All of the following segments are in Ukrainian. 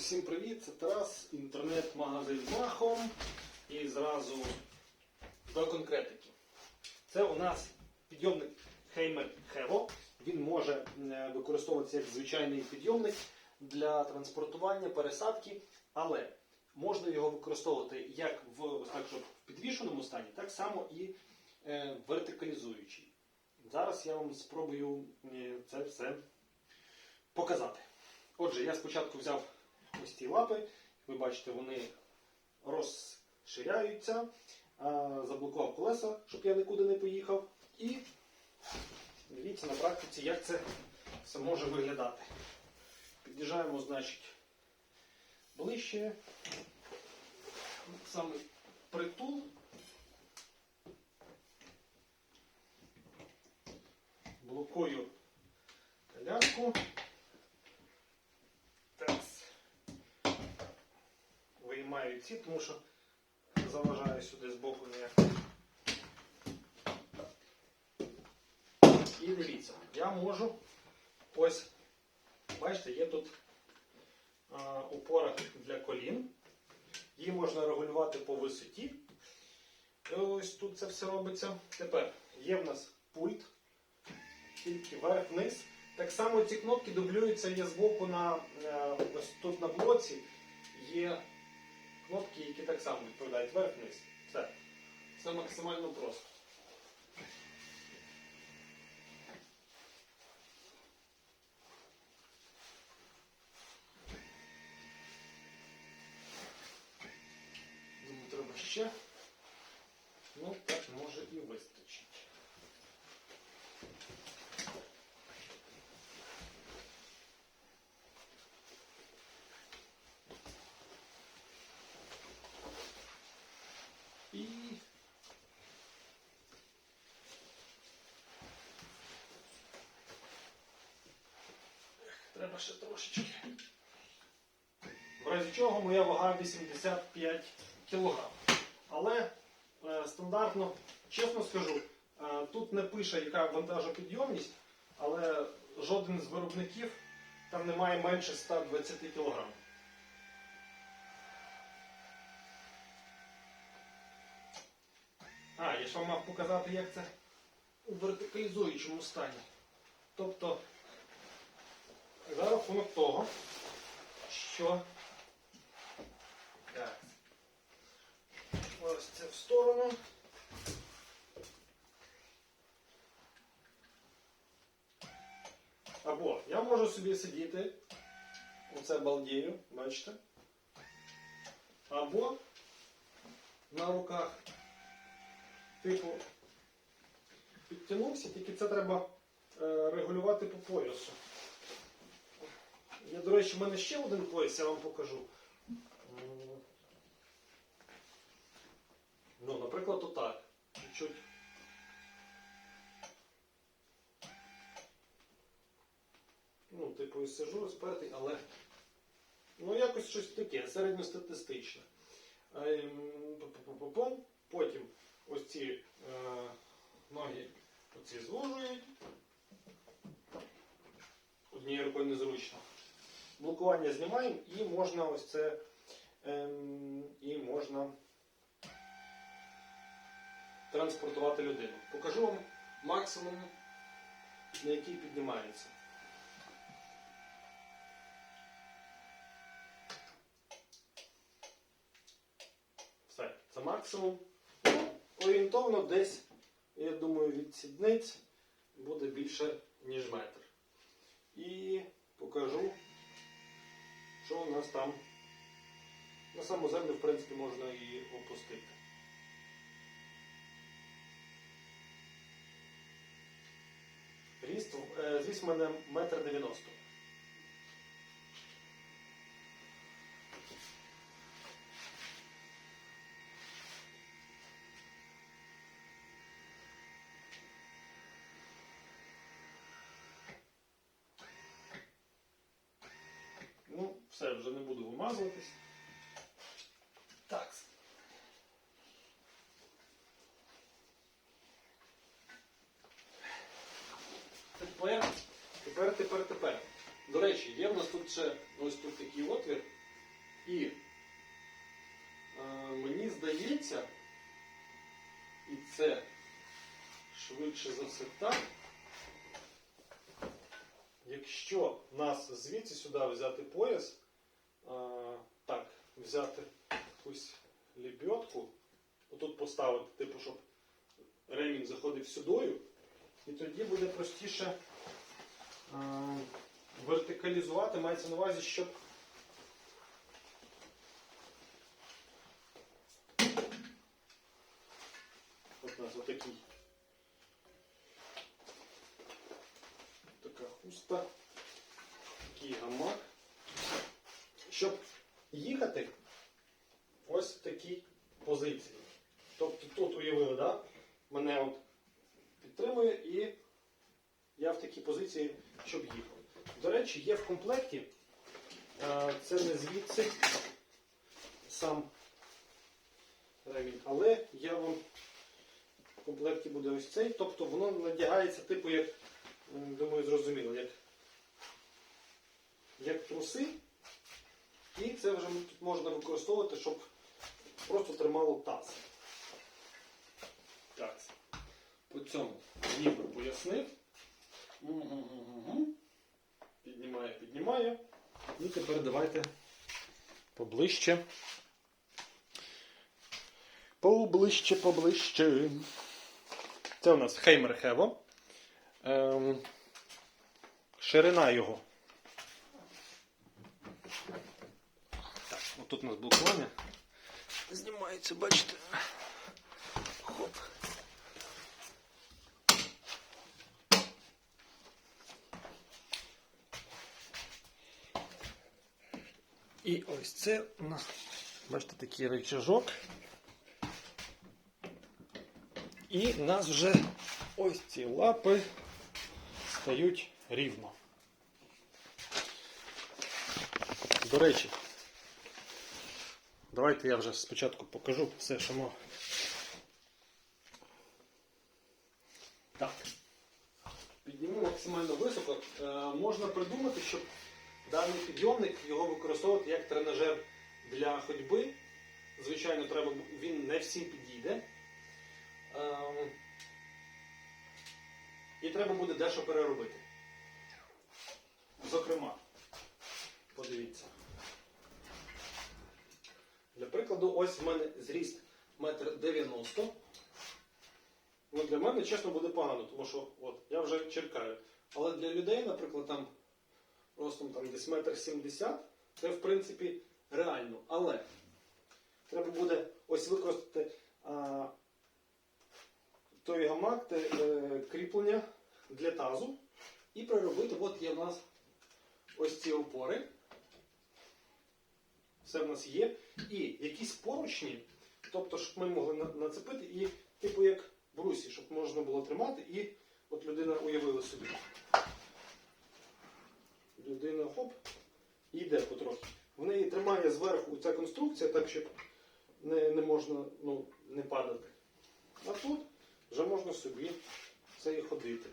Усім привіт, це Тарас, інтернет-магазин Махом. І зразу до конкретики. Це у нас підйомник Heimer Hevo. Він може е, використовуватися як звичайний підйомник для транспортування, пересадки, але можна його використовувати як в, так, щоб в підвішеному стані, так само і е, вертикалізуючий. Зараз я вам спробую е, це все показати. Отже, я спочатку взяв ось лапи. Ви бачите, вони розширяються, заблокував колеса, щоб я нікуди не поїхав. І дивіться на практиці, як це все може виглядати. Під'їжджаємо, значить, ближче. Саме притул. Блокую коляску. Виймаю ці, тому що заважаю сюди з боку ніяк. І дивіться, я можу ось, бачите, є тут а, опора для колін. Її можна регулювати по висоті. І Ось тут це все робиться. Тепер є в нас пульт, тільки вверх-вниз. Так само ці кнопки дублюються є збоку на е, ось тут на блоці. Є кнопки, які так само відповідають вверх-вниз. Все. Це максимально просто. Думаю, треба ще. Ну, так може і вистачить. І Ех, треба ще трошечки. В разі чого моя вага 85 кг. Але е, стандартно, чесно скажу, е, тут не пише, яка вантажопідйомність, але жоден з виробників там не має менше 120 кг. А, я ж вам мав показати, як це у вертикалізуючому стані. Тобто, за рахунок того, що так, ось це в сторону. Або я можу собі сидіти, оце балдію, бачите? Або на руках типу, підтягнувся, тільки це треба е, регулювати по поясу. Я, до речі, в мене ще один пояс, я вам покажу. Ну, наприклад, отак. Чуть-чуть. Ну, типу, сижу спертий, але ну, якось щось таке, середньостатистичне. Ем. Потім ось ці е, ноги оці звужують. Однією рукою незручно. Блокування знімаємо і можна ось це ем, і можна транспортувати людину. Покажу вам максимум, на який піднімається. Все, це максимум. Орієнтовно десь, я думаю, від сідниць буде більше, ніж метр. І покажу, що у нас там. На саму землю, в принципі, можна і опустити. Ріст, звісно в мене метр дев'яносто. Ну, все, вже не. Так. Тепер, тепер, тепер, тепер. До речі, є в нас тут ще ось тут такий отвір. І е, мені здається, і це швидше за все так. Якщо нас звідси сюди взяти пояс, так, взяти якусь лебедку, отут поставити, типу, щоб ремінь заходив сюдою, і тоді буде простіше вертикалізувати, мається на увазі, щоб От у нас отакий. Така хуста, такий гамак. Щоб їхати ось в такій позиції. Тобто тут уявили, да? мене от підтримує і я в такій позиції, щоб їхав. До речі, є в комплекті, е, це не звідси сам ремінь, але я вам в комплекті буде ось цей, тобто воно надягається, типу, як, думаю, зрозуміло, як, як труси. І це вже тут можна використовувати, щоб просто тримало таз. Так. По цьому ніби пояснив. Піднімає, піднімає. І тепер давайте поближче. Поближче, поближче. Це у нас Хеймер Хево. Ем, ширина його. Так, отут у нас блокування. Знімається, бачите. Хоп. І ось це у нас, бачите, такий рычажок. І в нас вже ось ці лапи стають рівно. До речі, давайте я вже спочатку покажу все, що ми. Так. Підніму максимально високо. Е, можна придумати, щоб даний підйомник його використовувати як тренажер для ходьби. Звичайно, треба, він не всім підійде. Ем, І треба буде дещо переробити. Зокрема, подивіться. Для прикладу, ось в мене зріст 1,90 м. Ну, для мене, чесно, буде погано, тому що от, я вже черкаю. Але для людей, наприклад, там ростом там, десь 1,70 м, це в принципі реально. Але треба буде ось використати а, той гамак, те, е, кріплення для тазу і переробити, от є в нас ось ці опори. Все в нас є. І якісь поручні, тобто, щоб ми могли нацепити і, типу, як брусі, щоб можна було тримати, і от людина уявила собі. Людина хоп, і йде потрохи. В неї тримає зверху ця конструкція, так щоб не, не можна ну, не падати. А тут вже можна собі це і ходити.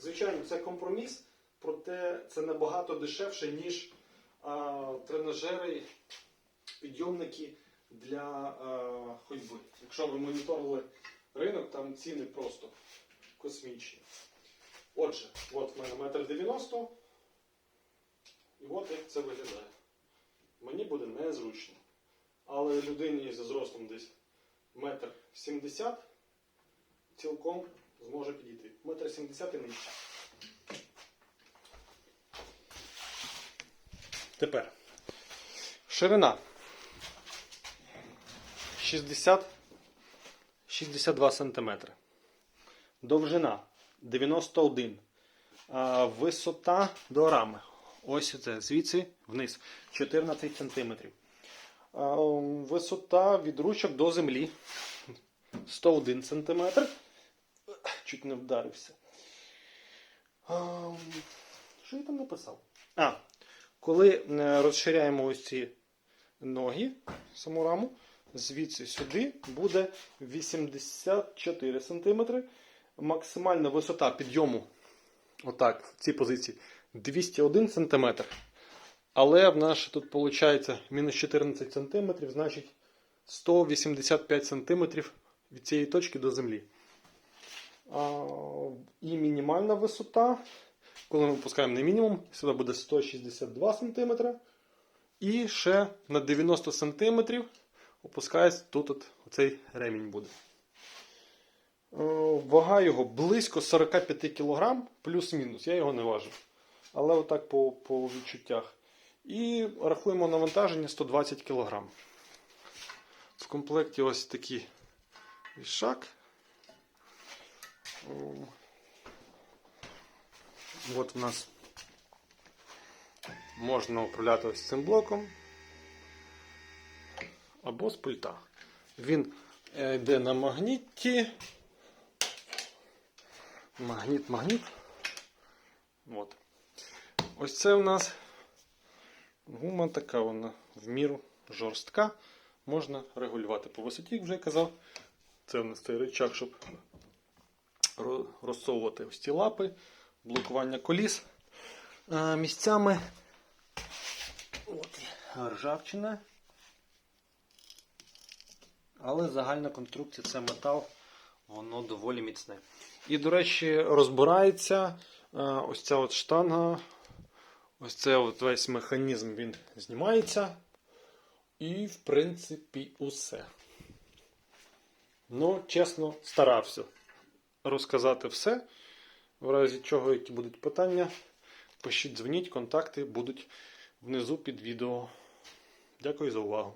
Звичайно, це компроміс, проте це набагато дешевше, ніж а, тренажери, підйомники для а, ходьби. Якщо ви моніторили ринок, там ціни просто космічні. Отже, от в мене метр дев'яносто. І от як це виглядає. Мені буде незручно. Але людині зі зростом десь метр сімдесят цілком зможе підійти. Метр сімдесят і нижче. Тепер. Ширина. 60, 62 см. Довжина 91. А, висота до рами. Ось це звідси вниз 14 см. Висота від ручок до землі 101 см. Чуть не вдарився. Що я там написав? А, коли розширяємо ось ці ноги, саму раму, звідси сюди буде 84 см. Максимальна висота підйому, отак, в цій позиції, 201 см. Але в нас тут виходить мінус 14 см, значить 185 см від цієї точки до землі. А, і мінімальна висота, коли ми опускаємо на мінімум, сюди буде 162 см. І ще на 90 см опускається тут от, оцей ремінь буде. Е, Вага його близько 45 кг, плюс-мінус. Я його не важу. Але отак по, по відчуттях. І рахуємо навантаження 120 кг. В комплекті ось такий вішак. От у нас можна управляти ось цим блоком або з пульта. Він е, йде на магніті. Магніт, магніт. От. Ось це у нас гума така вона в міру жорстка. Можна регулювати по висоті, як вже казав. Це у нас цей рычаг, щоб розсовувати ось ці лапи, блокування коліс. А, місцями от, ржавчина. Але загальна конструкція це метал, воно доволі міцне. І, до речі, розбирається е, ось ця от штанга, ось це от весь механізм він знімається. І, в принципі, усе. Ну, чесно, старався розказати все. В разі чого, які будуть питання, пишіть, дзвоніть, контакти будуть внизу під відео. Дякую за увагу.